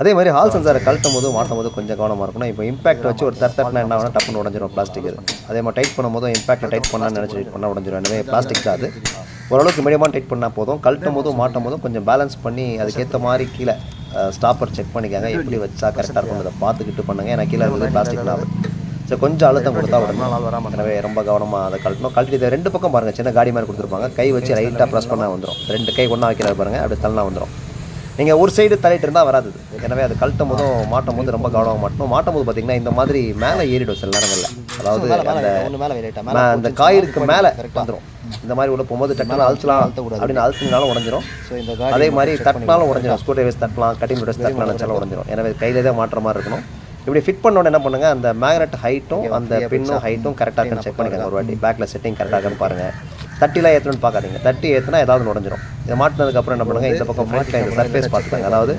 அதே மாதிரி ஹால் சென்சாரை கழட்டும் போது மாட்டும் போது கொஞ்சம் கவனமாக இருக்கணும். இப்போ இம்பாக்ட் வச்சு ஒரு தட்டு என்ன வேணால் டப்புன்னு உடஞ்சிரும் பிளாஸ்டிக் இது. அதே மாதிரி டைட் பண்ணும்போது இம்பாக்ட் டைட் பண்ணான்னு நினச்சி டைட் பண்ணால் உடஞ்சிரும். எனவே பிளாஸ்டிக் தான் அது. ஓரளவுக்கு மீடியமாக டைட் பண்ணால் போதும். கழட்டும் போதும் மாட்டும் போதும் கொஞ்சம் பேலன்ஸ் பண்ணி அதுக்கேற்ற மாதிரி கீழே ஸ்டாப்பர் செக் பண்ணிக்காங்க. எப்படி வச்சா கரெக்டாக இருக்கும் அதை பார்த்துக்கிட்டு பண்ணுங்க. ஏன்னா கீழே இருக்கிறது பிளாஸ்டிக் தான் சரி கொஞ்சம் அழுத்தம் கொடுத்தா உடனே. எனவே ரொம்ப கவனமாக அதை கழட்டணும். கழட்டி இதை ரெண்டு பக்கம் பாருங்கள் சின்ன காடி மாதிரி கொடுத்துருப்பாங்க. கை வச்சு லைட்டாக ப்ரெஸ் பண்ணால் வந்துடும் ரெண்டு கை ஒன்றா வைக்கிறாரு பாருங்கள் அப்படி தள்ளனா வந்துடும் நீங்கள் ஒரு சைடு தள்ளிட்டு இருந்தால் வராது. எனவே அது கழட்டும் போதும் மாட்டும் போது ரொம்ப கவனமாக மாட்டணும். மாட்டும் போது பார்த்தீங்கன்னா இந்த மாதிரி மேலே ஏறிடும் சில நேரங்களில். அதாவது அந்த அந்த காயிலுக்கு மேலே வந்துடும் இந்த மாதிரி உள்ள போகும்போது டக்குனு அழுத்தலாம் அப்படின்னு அழுத்தினாலும் உடஞ்சிரும். அதே மாதிரி தட்டினாலும் உடஞ்சிரும். ஸ்க்ரூ டிரைவர்ஸ் தட்டலாம் கட்டிங் டிரைவர்ஸ் தட்டலாம் நினச்சாலும் உடஞ்சிரும். எனவே கையிலே தான் மாட்டுற மாதிரி இருக்கணும். இப்படி ஃபிட் பண்ண உடனே என்ன பண்ணுங்க? அந்த மேக்னெட் ஹைட்டும் அந்த பின்னும் ஹைட்டும் கரெக்டாக இருக்கான்னு செக் பண்ணிக்கோங்க ஒரு வாட்டி. பேக்கில் செட்டிங் கரெக்டாக இருக்கான்னு பாருங்க. தட்டிலாம் ஏற்றணும்னு பார்க்காதீங்க. தட்டி ஏற்றினா ஏதாவது உடஞ்சிரும் இதை மாட்டினதுக்கு அப்புறம் என்ன பண்ணுங்க? இந்த பக்கம் ஃப்ரண்ட்ல இந்த சர்ஃபேஸ் பார்த்துக்கோங்க. அதாவது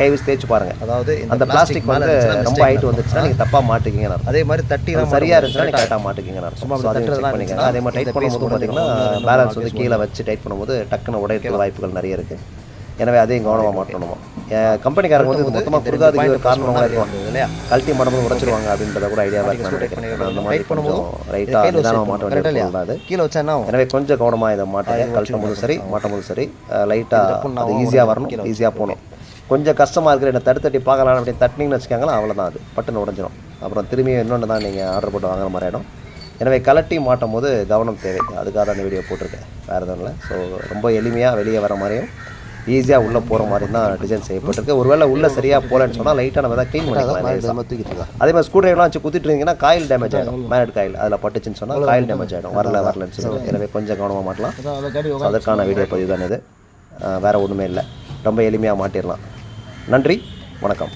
கை வச்சு தேய்ச்சி பாருங்க. அதாவது அந்த பிளாஸ்டிக் வந்து ரொம்ப ஹைட் வந்துச்சுன்னா நீங்கள் தப்பாக மாட்டிக்கிங்கன்னு அர்த்தம். அதே மாதிரி தட்டி சரியா இருந்துச்சுன்னா நீ கரெக்டாக அதையும் செக் பண்ணிக்கோங்க. அதே மாதிரி டைட் பண்ணும்போது பார்த்தீங்கன்னா பேலன்ஸ் வந்து கீழே வச்சு டைட் பண்ணும்போது டக்குன்னு உடையறதுக்கு வாய்ப்புகள் நிறைய இருக்குது எனவே அதையும் கவனமாக மாட்டணுமா கம்பெனிக்காரங்க வந்து இது மொத்தமாக கொடுக்காததுக்கு ஒரு காரணமாக இருக்கும் இல்லையா? கழட்டி மாட்டும்போது உடைச்சிருவாங்க அப்படின்றத கூட நினைக்கிறேன். அந்த மாதிரி கொஞ்சம் ரைட்டாக நிதானமாக மாட்ட கீழே வச்சா எனவே கொஞ்சம் கவனமாக இதை மாட்டுங்க கழட்டும் போதும் சரி மாட்டும் போதும் சரி. லைட்டாக அது ஈஸியாக வரணும் ஈஸியாக போகணும். கொஞ்சம் கஷ்டமாக இருக்கிற என்ன தட்டு தட்டி பார்க்கலாம் அப்படி தட்டினீங்கன்னு வச்சுக்கோங்களேன் அவ்வளோதான் அது. பட்டுன்னு உடஞ்சிரும். அப்புறம் திரும்பி இன்னொன்று தான் நீங்கள் ஆர்டர் போட்டு வாங்குற மாதிரி ஆகிடும் எனவே கலட்டி மாட்டும் போது கவனம் தேவை. அதுக்காக தான் வீடியோ போட்டிருக்கேன். வேறு எதுவும் இல்லை. ஸோ ரொம்ப எளிமையாக வெளியே வர மாதிரியும் ஈஸியாக உள்ளே போகிற மாதிரி தான் டிசைன் செய்யப்பட்டிருக்கு. ஒருவேளை உள்ளே சரியாக போகலன்னு சொன்னால் லைட்டாக நம்ம தான் க்ளீன் பண்ணிக்கலாம். தூக்கிட்டு அதே மாதிரி ஸ்க்ரூ வச்சு குத்திட்டு இருந்தீங்கன்னா காயில் டேமேஜ் ஆகிடும் மேனட் காயில் அதில் பட்டுச்சுன்னு சொன்னால் காயில் டேமேஜ் ஆகிடும் வரல வரலன்னு சொல்லுவோம் எனவே கொஞ்சம் கவனமாக மாட்டலாம். அதற்கான வீடியோ பதிவு தான் இது. வேற ஒன்றுமே இல்லை. ரொம்ப எளிமையாக மாட்டிடலாம். நன்றி வணக்கம்.